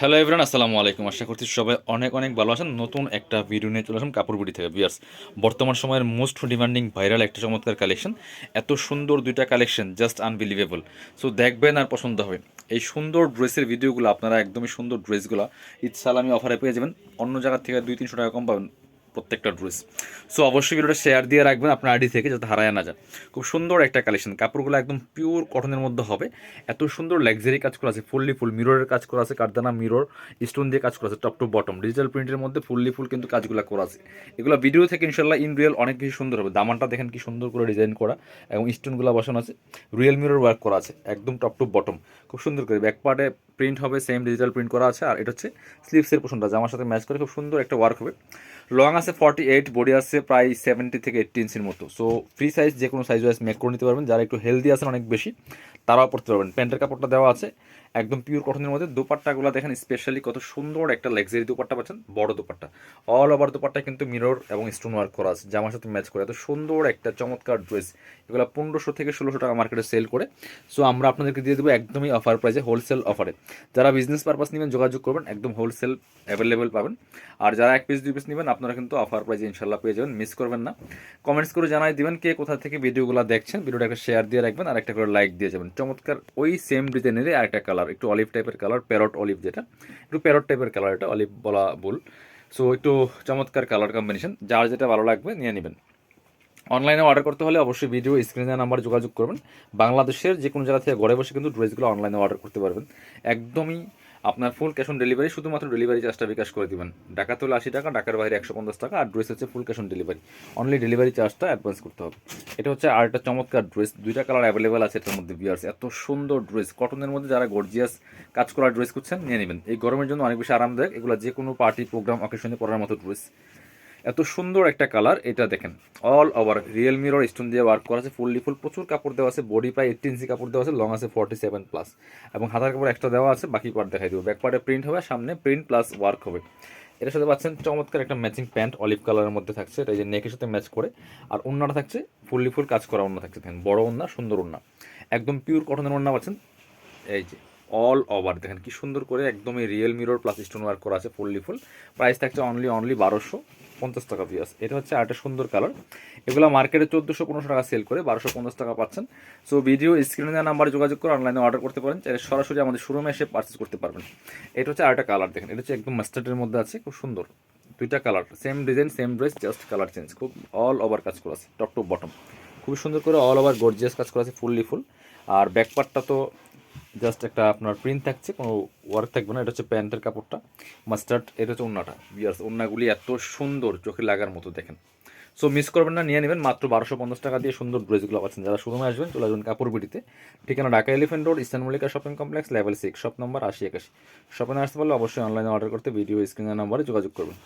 Hello everyone আসসালামু আলাইকুম। আশা করছি সবাই অনেক অনেক ভালো আছেন। নতুন একটা ভিডিও নিয়ে চলে আসুন কাপড় বুটি থেকে। বিয়ার্স বর্তমান সময়ের মোস্ট ডিমান্ডিং ভাইরাল একটা চমৎকার কালেকশন এত সুন্দর দুইটা কালেকশন জাস্ট আনবিলিভেবল সো দেখবেন আর পছন্দ হবে। এই সুন্দর ড্রেসের ভিডিওগুলো আপনারা একদমই সুন্দর ড্রেসগুলো ঈদ সালামি অফারে পেয়ে যাবেন। অন্য জায়গার থেকে দুই তিনশো টাকা কম পাবেন। প্রত্যেকটা ড্রেস সো অবশ্যই ভিডিওটা শেয়ার দিয়ে রাখবেন আপনার আইডি থেকে যাতে হারায় না যায় খুব সুন্দর একটা কালেকশন কাপড়গুলো একদম পিওর কটনের মধ্যে হবে। এত সুন্দর লাক্সারি কাজ করা আছে। ফুললি ফুল মিররের কাজ করা আছে। কারদানা মিরর স্টোন দিয়ে কাজ করা আছে টপ টু বটম ডিজিটাল প্রিন্টের মধ্যে ফুললি ফুল কিন্তু কাজগুলো করা আছে। এগুলো ভিডিও থেকে ইনশাল্লাহ ইন রিয়েল অনেক বেশি সুন্দর হবে। দামানটা দেখেন কি সুন্দর করে ডিজাইন করা এবং স্টোনগুলো বসানো আছে। রিয়েল মিরর ওয়ার্ক করা আছে। একদম টপ টু বটম খুব সুন্দর করে ব্যাক পার্টে প্রিন্ট হবে সেম ডিজিটাল প্রিন্ট করা আছে। আর এটা হচ্ছে স্লিভসের পোষণটা জামার সাথে ম্যাচ করে খুব সুন্দর একটা ওয়ার্ক হবে। লং আছে ফর্টি এইট বডি আছে প্রায় সেভেন্টি থেকে এইটটি ইঞ্চির মতো। সো ফ্রি সাইজ যে কোনো সাইজ ওয়াইজ মেক করে নিতে পারবেন। যারা একটু হেলদি আছেন অনেক বেশি। তারাও পড়তে পারবেন। প্যান্টের কাপড়টা দেওয়া আছে, একদম পিওর কটনের মধ্যে। দুপাট্টাগুলো দেখেন স্পেশালি কত সুন্দর একটা লাক্সারি দুপাট্টা পাচ্ছেন, বড় দুপাট্টা। অল ওভার দুপাট্টা কিন্তু মিরর এবং স্টোন ওয়ার্ক করা আছে, জামার সাথে ম্যাচ করে। এত সুন্দর একটা চমৎকার ড্রেস এগুলো পনেরোশো থেকে ষোলোশো টাকা মার্কেটে সেল করে। সো আমরা আপনাদেরকে দিয়ে দেবো একদমই অফার প্রাইসে হোলসেল অফারে যারা বিজনেস পারপাস নেবেন, যোগাযোগ করবেন, একদম হোলসেল অ্যাভেলেবেল পাবেন। আর যারা এক পিস দুই পিস নেবেন, আপনারা কিন্তু অফার প্রাইসে ইনশাল্লাহ পেয়ে যাবেন। মিস করবেন না। কমেন্টস করে জানাই দিবেন কে কোথা থেকে ভিডিওগুলো দেখছেন। ভিডিওটা একটা শেয়ার দিয়ে রাখবেন আর একটা করে লাইক দিয়ে যাবেন। চমৎকার ওই সেম ডিজাইনেরই আরেকটা কালার একটু অলিভ টাইপের কালার প্যারট অলিভ যেটা। একটু প্যারট টাইপের কালার এটা অলিভ বলা ভুল। সো একটু চমৎকার কালার কম্বিনেশন যার যেটা ভালো লাগবে নিয়ে নেবেন। অনলাইনে অর্ডার করতে হলে অবশ্যই ভিডিও স্ক্রিনে নাম্বার যোগাযোগ করবেন। বাংলাদেশের যে কোনো জায়গা থেকে ঘরে বসে কিন্তু ড্রেসগুলো অনলাইনে অর্ডার করতে পারবেন। একদমই আপনার ফুল ক্যাশ অন ডেলিভারি শুধুমাত্র ডেলিভারি চার্জটা বিকাশ করে দেবেন। ঢাকা হলে আশি টাকা, ডাকার বাইরে একশো পঞ্চাশ টাকা, আর ড্রেস হচ্ছে full cash on delivery only delivery চার্জটা অ্যাডভান্স করতে হবে। এটা হচ্ছে আর একটা চমৎকার ড্রেস দুইটা কালার অ্যাভেলেবেল আছে এটার মধ্যে বিয়ার্স এত সুন্দর ড্রেস কটনের মধ্যে যারা গর্জিয়াস কাজ করার ড্রেস করছেন নিয়ে নেবেন। এই গরমের জন্য অনেক বেশি আরামদায়ক। এগুলো যে কোনো পার্টি প্রোগ্রাম অকেশনে করার মতো ড্রেস এত সুন্দর একটা কালার, এটা দেখেন। All over real mirror stone দিয়ে ওয়ার্ক করা আছে ফুললি ফুল প্রচুর কাপড় দেওয়া আছে বডি প্রায় এইটটি ইঞ্চি কাপড় দেওয়া আছে লং আছে ফর্টি সেভেন প্লাস এবং হাতার কাপড় একটা দেওয়া আছে, বাকি পার্ট দেখাই দেবো। ব্যাক পার্টে প্রিন্ট হবে, সামনে প্রিন্ট প্লাস ওয়ার্ক হবে। এটার সাথে পাচ্ছেন চমৎকার একটা ম্যাচিং প্যান্ট অলিভ কালারের মধ্যে থাকছে, এটা যে নেকের সাথে ম্যাচ করে। আর ওন্নাটা থাকছে ফুললি ফুল কাজ করা অন্য থাকছে, দেখেন, বড় ওন্না সুন্দর ওন্না একদম পিওর কটনের ওন্না পাচ্ছেন, এই যে অল ওভার দেখেন কি সুন্দর করে একদমই real mirror plus stone work করা আছে ফুললি ফুল প্রাইস থাকছে অনলি অনলি বারোশো। পঞ্চাশ টাকা পিয়াস এটা হচ্ছে আরেকটা সুন্দর কালার। এগুলো মার্কেটে চোদ্দোশো পনেরোশো টাকা সেল করে, বারোশো পঞ্চাশ টাকা পাচ্ছেন। সো ভিডিও স্ক্রিনে দেওয়া নাম্বারে যোগাযোগ করে অনলাইনে অর্ডার করতে পারেন। চাইলে সরাসরি আমাদের শোরুমে এসে পারচেস করতে পারবেন। এটা হচ্ছে আরেকটা কালার দেখেন। এটা হচ্ছে একদম মাস্টার্ডের মধ্যে আছে, খুব সুন্দর। দুইটা colour same design same dress just colour change খুব অল ওভার কাজ করা আছে টপ টু বটম খুব সুন্দর করে অল ওভার গর্জিয়াস কাজ করা আছে, ফুললি ফুল। আর ব্যাক পার্টটা তো জাস্ট একটা আপনার প্রিন্ট থাকছে, কোনো ওয়ার্ক থাকবে না, এটা হচ্ছে প্যান্টের কাপড়টা মাস্টার্ড এটা হচ্ছে ওন্নাটা বিয়ার্স ওন্নাগুলি এত সুন্দর, চোখে লাগার মতো, দেখেন। সো মিস করবেন না, নিয়ে নেবেন, মাত্র বারোশো পঞ্চাশ টাকা দিয়ে সুন্দর ড্রেসগুলো পাচ্ছেন। যারা শোরুমে আসবেন, চলে আসবেন কাপড় বিড়িতে ঠিকানা Dhaka elephant road eastern Mallika shopping complex level six shop number আশি একাশি। শপিংয়ে আসতে পারলে অবশ্যই অনলাইনে অর্ডার করতে ভিডিও স্ক্রিনের নাম্বারে যোগাযোগ করবেন।